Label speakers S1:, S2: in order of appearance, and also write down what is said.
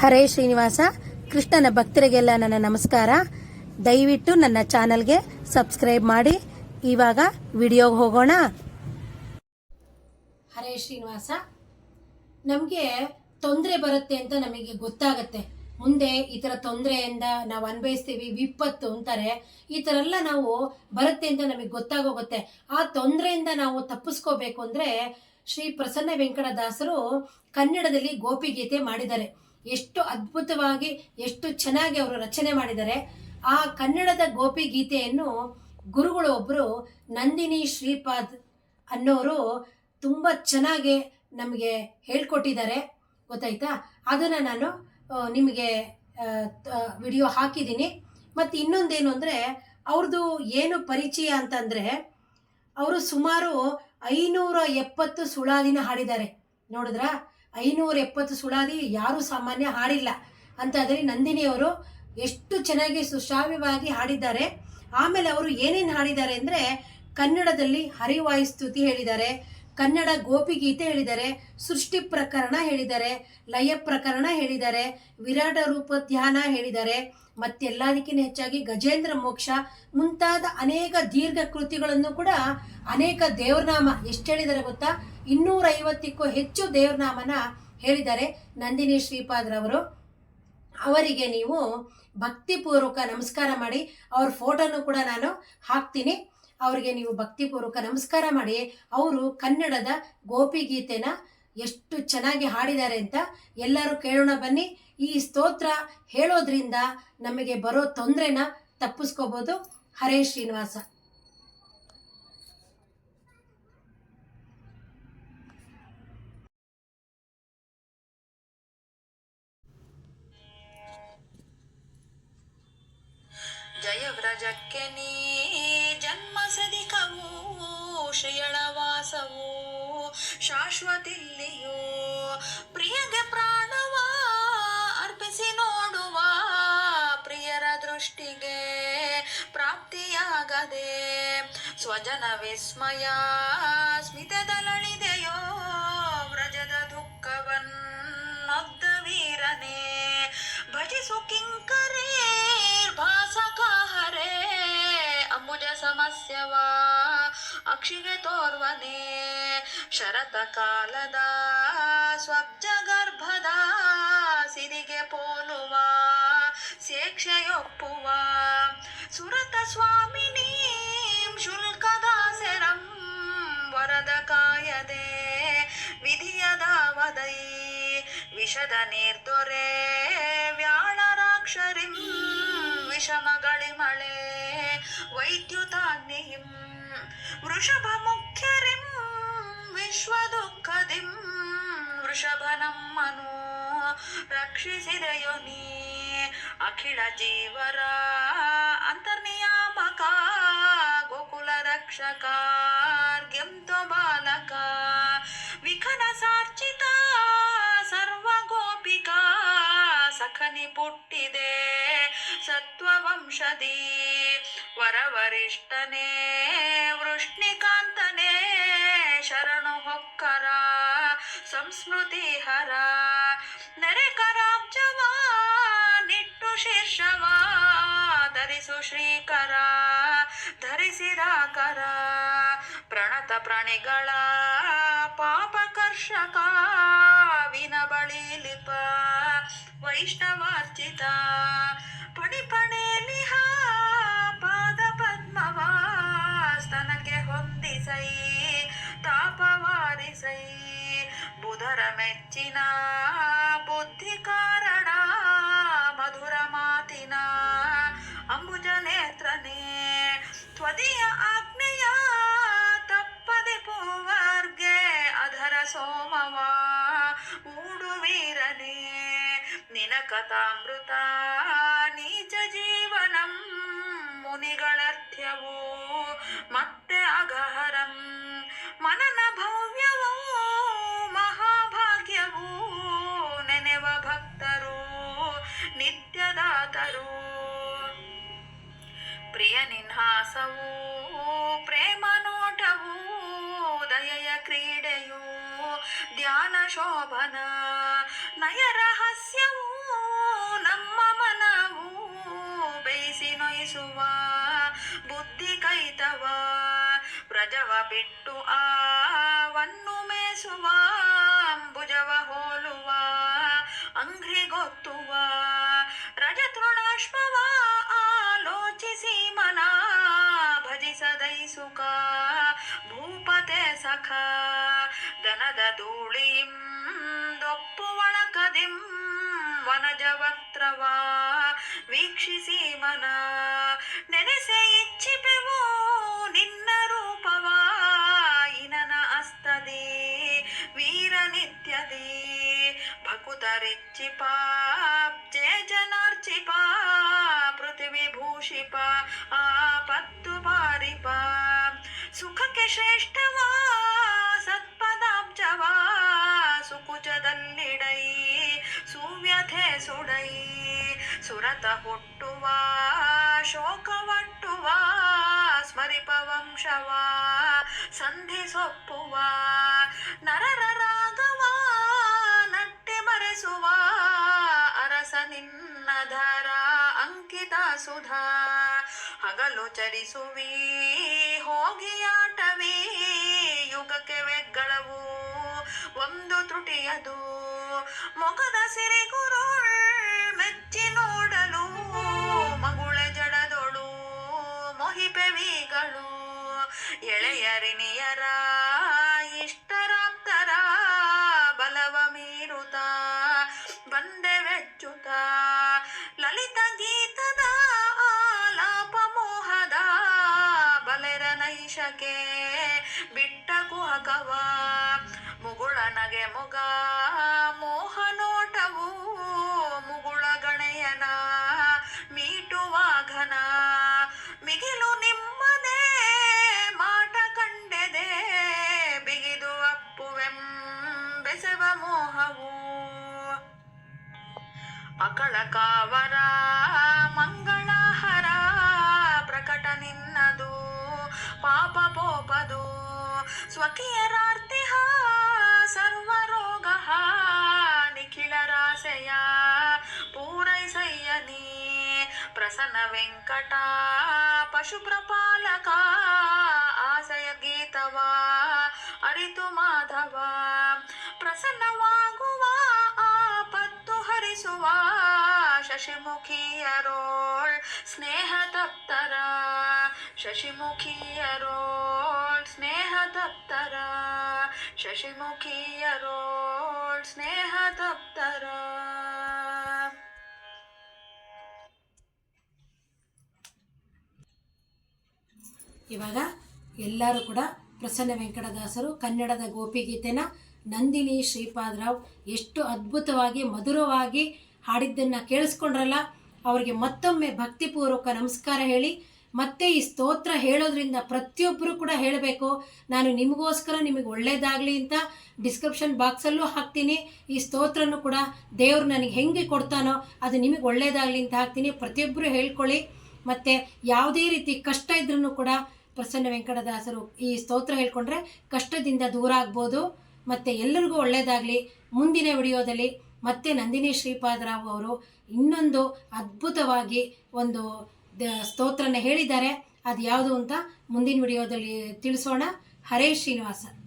S1: ಹರೇ ಶ್ರೀನಿವಾಸ, ಕೃಷ್ಣನ ಭಕ್ತರಿಗೆಲ್ಲ ನನ್ನ ನಮಸ್ಕಾರ. ದಯವಿಟ್ಟು ನನ್ನ ಚಾನಲ್ಗೆ ಸಬ್ಸ್ಕ್ರೈಬ್ ಮಾಡಿ. ಇವಾಗ ವಿಡಿಯೋಗೆ ಹೋಗೋಣ. ಹರೇ ಶ್ರೀನಿವಾಸ, ನಮಗೆ ತೊಂದರೆ ಬರುತ್ತೆ ಅಂತ ನಮಗೆ ಗೊತ್ತಾಗತ್ತೆ. ಮುಂದೆ ಈ ಥರ ತೊಂದರೆಯಿಂದ ನಾವು ಅನ್ಭವಿಸ್ತೀವಿ, ವಿಪತ್ತು ಅಂತಾರೆ. ಈ ಥರ ಎಲ್ಲ ನಾವು ಬರುತ್ತೆ ಅಂತ ನಮಗೆ ಗೊತ್ತಾಗೋಗುತ್ತೆ. ಆ ತೊಂದರೆಯಿಂದ ನಾವು ತಪ್ಪಿಸ್ಕೋಬೇಕು ಅಂದರೆ ಶ್ರೀ ಪ್ರಸನ್ನ ವೆಂಕಟದಾಸರು ಕನ್ನಡದಲ್ಲಿ ಗೋಪಿಗೀತೆ ಮಾಡಿದ್ದಾರೆ. ಎಷ್ಟು ಅದ್ಭುತವಾಗಿ, ಎಷ್ಟು ಚೆನ್ನಾಗಿ ಅವರು ರಚನೆ ಮಾಡಿದ್ದಾರೆ. ಆ ಕನ್ನಡದ ಗೋಪಿ ಗೀತೆಯನ್ನು ಗುರುಗಳು ಒಬ್ಬರು ನಂದಿನಿ ಶ್ರೀಪಾದ್ ಅನ್ನೋರು ತುಂಬ ಚೆನ್ನಾಗಿ ನಮಗೆ ಹೇಳ್ಕೊಟ್ಟಿದ್ದಾರೆ. ಗೊತ್ತಾಯ್ತಾ? ಅದನ್ನು ನಾನು ನಿಮಗೆ ವಿಡಿಯೋ ಹಾಕಿದ್ದೀನಿ. ಮತ್ತು ಇನ್ನೊಂದೇನು ಅಂದರೆ ಅವ್ರದ್ದು ಏನು ಪರಿಚಯ ಅಂತಂದರೆ, ಅವರು ಸುಮಾರು ಐನೂರ ಎಪ್ಪತ್ತು ಸುಳಾದಿನ ಹಾಡಿದ್ದಾರೆ. ನೋಡಿದ್ರ? ಐನೂರ ಎಪ್ಪತ್ತು ಸುಳಾದಿ ಯಾರೂ ಸಾಮಾನ್ಯ ಹಾಡಿಲ್ಲ. ಅಂತಾದರೆ ನಂದಿನಿಯವರು ಎಷ್ಟು ಚೆನ್ನಾಗಿ ಸುಶ್ರಾವ್ಯವಾಗಿ ಹಾಡಿದ್ದಾರೆ. ಆಮೇಲೆ ಅವರು ಏನೇನು ಹಾಡಿದ್ದಾರೆ ಅಂದರೆ ಕನ್ನಡದಲ್ಲಿ ಹರಿವಾಯುಸ್ತುತಿ ಹೇಳಿದ್ದಾರೆ, ಕನ್ನಡ ಗೋಪಿಗೀತೆ ಹೇಳಿದ್ದಾರೆ, ಸೃಷ್ಟಿ ಪ್ರಕರಣ ಹೇಳಿದ್ದಾರೆ, ಲಯ ಪ್ರಕರಣ ಹೇಳಿದ್ದಾರೆ, ವಿರಾಟ ರೂಪ ಧ್ಯಾನ ಹೇಳಿದ್ದಾರೆ, ಮತ್ತೆಲ್ಲದಕ್ಕಿಂತ ಹೆಚ್ಚಾಗಿ ಗಜೇಂದ್ರ ಮೋಕ್ಷ ಮುಂತಾದ ಅನೇಕ ದೀರ್ಘ ಕೃತಿಗಳನ್ನು ಕೂಡ ಅನೇಕ ದೇವ್ರನಾಮ ಎಷ್ಟು ಹೇಳಿದ್ದಾರೆ ಗೊತ್ತಾ? ಇನ್ನೂರ ಐವತ್ತಕ್ಕೂ ಹೆಚ್ಚು ದೇವ್ರನಾಮನ ಹೇಳಿದ್ದಾರೆ. ನಂದಿನಿ ಶ್ರೀಪಾದ್ರವರು ಅವರಿಗೆ ನೀವು ಭಕ್ತಿಪೂರ್ವಕ ನಮಸ್ಕಾರ ಮಾಡಿ, ಅವ್ರ ಫೋಟೋನು ಕೂಡ ನಾನು ಹಾಕ್ತೀನಿ. ಅವರಿಗೆ ನೀವು ಭಕ್ತಿಪೂರ್ವಕ ನಮಸ್ಕಾರ ಮಾಡಿ, ಅವರು ಕನ್ನಡದ ಗೋಪಿಗೀತೆನ ಎಷ್ಟು ಚೆನ್ನಾಗಿ ಹಾಡಿದ್ದಾರೆ ಅಂತ ಎಲ್ಲರೂ ಕೇಳೋಣ ಬನ್ನಿ. ಈ ಸ್ತೋತ್ರ ಹೇಳೋದ್ರಿಂದ ನಮಗೆ ಬರೋ ತೊಂದರೆನ ತಪ್ಪಿಸ್ಕೋಬೋದು. ಹರೇ ಶ್ರೀನಿವಾಸ.
S2: ಸ್ವಜನ ವಿಸ್ಮಯ ಸ್ಮಿತದಲಳಿದೆಯೋ ವ್ರಜದ ದುಃಖವನ್ನೊದ್ದ ವೀರನೇ, ಭಜಿಸು ಕಿಂಕರೇ, ಭಾಸಕಾಹರೇ ಅಂಬುಜ ಸಮಸ್ಯವ, ಅಕ್ಷಿಗೆ ತೋರ್ವನೇ, ಶರತ ಕಾಲದ ಸ್ವಬ್ಜ ಗರ್ಭದ ಸಿರಿಗೆ ಪೋಲುವ, ಸೇಕ್ಷೆಯೊಪ್ಪುವ, ಸುರತ ಸ್ವಾಮಿನಿ ವಿಷದ ನೀರ್ದೊರೆ ವ್ಯಾಳರಾಕ್ಷರಿಂ ವಿಷಮಗಳಿಮಳೆ ವೈದ್ಯುತಾಗ್ನಿಹಿಂ, ವೃಷಭ ಮುಖ್ಯರಿಂ, ವಿಶ್ವದುಃಖದಿಂ ವೃಷಭನಮ್ಮನು ರಕ್ಷಿಸಿದೆಯೋ ನೀ ಅಖಿಳ ಜೀವರ ಅಂತರ್ನಿಯಾಮಕ, ಗೋಕುಲ ರಕ್ಷಕಾರ್ಗ್ಯಂತ ಸಖನಿ ಪುಟ್ಟಿದೆ. ಸತ್ವವಂಶದಿ ವರವರಿಷ್ಠನೇ, ವೃಷ್ಣಿಕಾಂತನೇ, ಶರಣು ಹೊಕ್ಕರ, ಸಂಸ್ಮೃತಿ ಹರ ನೆರೆಕರಾಬ್ಜವ ನಿಟ್ಟು ಶೀರ್ಷವ, ಧರಿಸು ಶ್ರೀಕರ ಧರಿಸಿರಾಕರ ಕರ ಪ್ರಣತ ಪ್ರಾಣಿಗಳ ಪಾಪಕರ್ಷಕ ವೈಷ್ಣವಾರ್ಚಿತ ಪಣಿ ಪಣೇಲಿಹ ಪಾದ ಪದ್ಮವ ಸ್ತನಕ್ಕೆ ಹೊಂದಿಸೈ ತಾಪವಾರಿಸೈ ಬುಧರ ಮೆಚ್ಚಿನ ನಿನ ಕಥಾಮೃತ ನೀಚ ಜೀವನಂ ಮುನಿಗಳರ್ಥ್ಯವೋ, ಮತ್ತೆ ಅಗಹರಂ ಮನನ ಭವ್ಯವೋ, ಮಹಾಭಾಗ್ಯವೂ, ನೆನೆವ ಭಕ್ತರು, ನಿತ್ಯದಾತರು. ಪ್ರಿಯ ನಿನ್ಹಾಸವೂ, ಪ್ರೇಮ ನೋಟವು, ದಯೆಯ ಕ್ರೀಡೆಯು, ಧ್ಯಾನ ಶೋಭನ ನಯ ರಹಸ್ಯವೂ ನಡೆಸುವ ಬುದ್ಧಿ ಕೈತವ, ಪ್ರಜವ ಬಿಟ್ಟು ಆವನ್ನು ಮೇಸುವ, ಅಂಬುಜವ ಹೋಲುವ, ಅಂಗ್ರಿ ಗೊತ್ತುವ ರಜತೃಣಾಶ್ಮವ ಆಲೋಚಿಸಿ ಮನ ಭಜಿಸದೈಸುಕ ಭೂಪತೆ ಸಖ ದನದ ಧೂಳಿಂ ದೊಪ್ಪುವಳ ಕದಿಂ ವನಜವಕ್ತ್ರವ ವೀಕ್ಷಿಸಿ ಮನ. ಭಕುತರಿಚ್ಚಿಪ ಜಯ ಜನಾರ್ಚಿಪ ಪೃಥಿವಿ ಭೂಷಿಪ ಆ ಪತ್ತು ಪಾರಿಪ ಸುಖಕ್ಕೆ ಶ್ರೇಷ್ಠವ ಸತ್ಪದಾಬ್ಜವ ಸುಕುಚದಲ್ಲಿಡೈ ಸುವ್ಯಥೆ ಸುಡೈ ಸುರತ ಹುಟ್ಟುವ ಶೋಕವಟ್ಟುವ ಸ್ಮರಿಪ ವಂಶವ ಸಂಧಿ ಸೊಪ್ಪುವ ಸುಧಾ. ಹಗಲು ಚರಿಸುವಿ ಹೋಗಿಯಾಟವೇ ಯುಗಕ್ಕೆ ವೆಗ್ಗಳವು, ಒಂದು ತ್ರುಟಿಯದು ಮೊಗದ ಗುರು ಮೆಚ್ಚಿ ನೋಡಲು, ಮಗುಳೆ ಜಡದೊಳು, ಮೊಹಿಪೆವಿಗಳು. ಎಳೆಯರಿನಿಯರ ಅಕಳ ಕಾವರ ಮಂಗಳಹರ ಪ್ರಕಟ ನಿನ್ನದು, ಪಾಪ ಪೋಪದು. ಸ್ವಕೀಯರಾರ್ತಿಹ ಸರ್ವರೋಗ ನಿಖಿಳರಾಸೆಯ ಪೂರೈಸಯ್ಯ ಪೂರೈಸಯ್ಯನಿ ಪ್ರಸನ್ನ ವೆಂಕಟ, ಪಶುಪ್ರಪಾಲಕ, ಆಸಯ ಗೀತವ, ಅರಿತು ಮಾಧವ. ಪ್ರಸನ್ನವಾಗುವ ಆಪತ್ತು ಶಶಿಮುಖಿಯರೋಳ್ ಸ್ನೇಹ ತಪ್ತರ ಶಶಿಮುಖಿಯರೋಳ್ ಸ್ನೇಹ ತಪ್ತರ ಶಶಿಮುಖಿಯರೋಳ್ ಸ್ನೇಹ ತಪ್ತರ
S1: ಇವಾಗ ಎಲ್ಲರೂ ಕೂಡ ಪ್ರಸನ್ನ ವೆಂಕಟದಾಸರು ಕನ್ನಡದ ಗೋಪಿಗೀತೆನ ನಂದಿನಿ ಶ್ರೀಪಾದರಾವ್ ಎಷ್ಟು ಅದ್ಭುತವಾಗಿ ಮಧುರವಾಗಿ ಹಾಡಿದ್ದನ್ನು ಕೇಳಿಸ್ಕೊಂಡ್ರಲ್ಲ? ಅವರಿಗೆ ಮತ್ತೊಮ್ಮೆ ಭಕ್ತಿಪೂರ್ವಕ ನಮಸ್ಕಾರ ಹೇಳಿ, ಮತ್ತೆ ಈ ಸ್ತೋತ್ರ ಹೇಳೋದ್ರಿಂದ ಪ್ರತಿಯೊಬ್ಬರು ಕೂಡ ಹೇಳಬೇಕು, ನಾನು ನಿಮಗೋಸ್ಕರ ನಿಮಗೆ ಒಳ್ಳೇದಾಗಲಿ ಅಂತ ಡಿಸ್ಕ್ರಿಪ್ಷನ್ ಬಾಕ್ಸಲ್ಲೂ ಹಾಕ್ತೀನಿ, ಈ ಸ್ತೋತ್ರನೂ ಕೂಡ ದೇವ್ರು ನನಗೆ ಹೆಂಗೆ ಕೊಡ್ತಾನೋ ಅದು ನಿಮಗೆ ಒಳ್ಳೇದಾಗಲಿ ಅಂತ ಹಾಕ್ತೀನಿ ಪ್ರತಿಯೊಬ್ಬರು ಹೇಳ್ಕೊಳ್ಳಿ. ಮತ್ತು ಯಾವುದೇ ರೀತಿ ಕಷ್ಟ ಇದ್ರೂ ಕೂಡ ಪ್ರಸನ್ನ ವೆಂಕಟದಾಸರು ಈ ಸ್ತೋತ್ರ ಹೇಳ್ಕೊಂಡ್ರೆ ಕಷ್ಟದಿಂದ ದೂರ ಆಗ್ಬೋದು, ಮತ್ತು ಎಲ್ಲರಿಗೂ ಒಳ್ಳೆಯದಾಗಲಿ ಮುಂದಿನ ವಿಡಿಯೋದಲ್ಲಿ ಮತ್ತೆ ನಂದಿನಿ ಶ್ರೀಪಾದರಾವ್ ಅವರು ಇನ್ನೊಂದು ಅದ್ಭುತವಾಗಿ ಒಂದು ಸ್ತೋತ್ರನ ಹೇಳಿದ್ದಾರೆ. ಅದು ಯಾವುದು ಅಂತ ಮುಂದಿನ ವಿಡಿಯೋದಲ್ಲಿ ತಿಳಿಸೋಣ. ಹರೇ ಶ್ರೀನಿವಾಸ.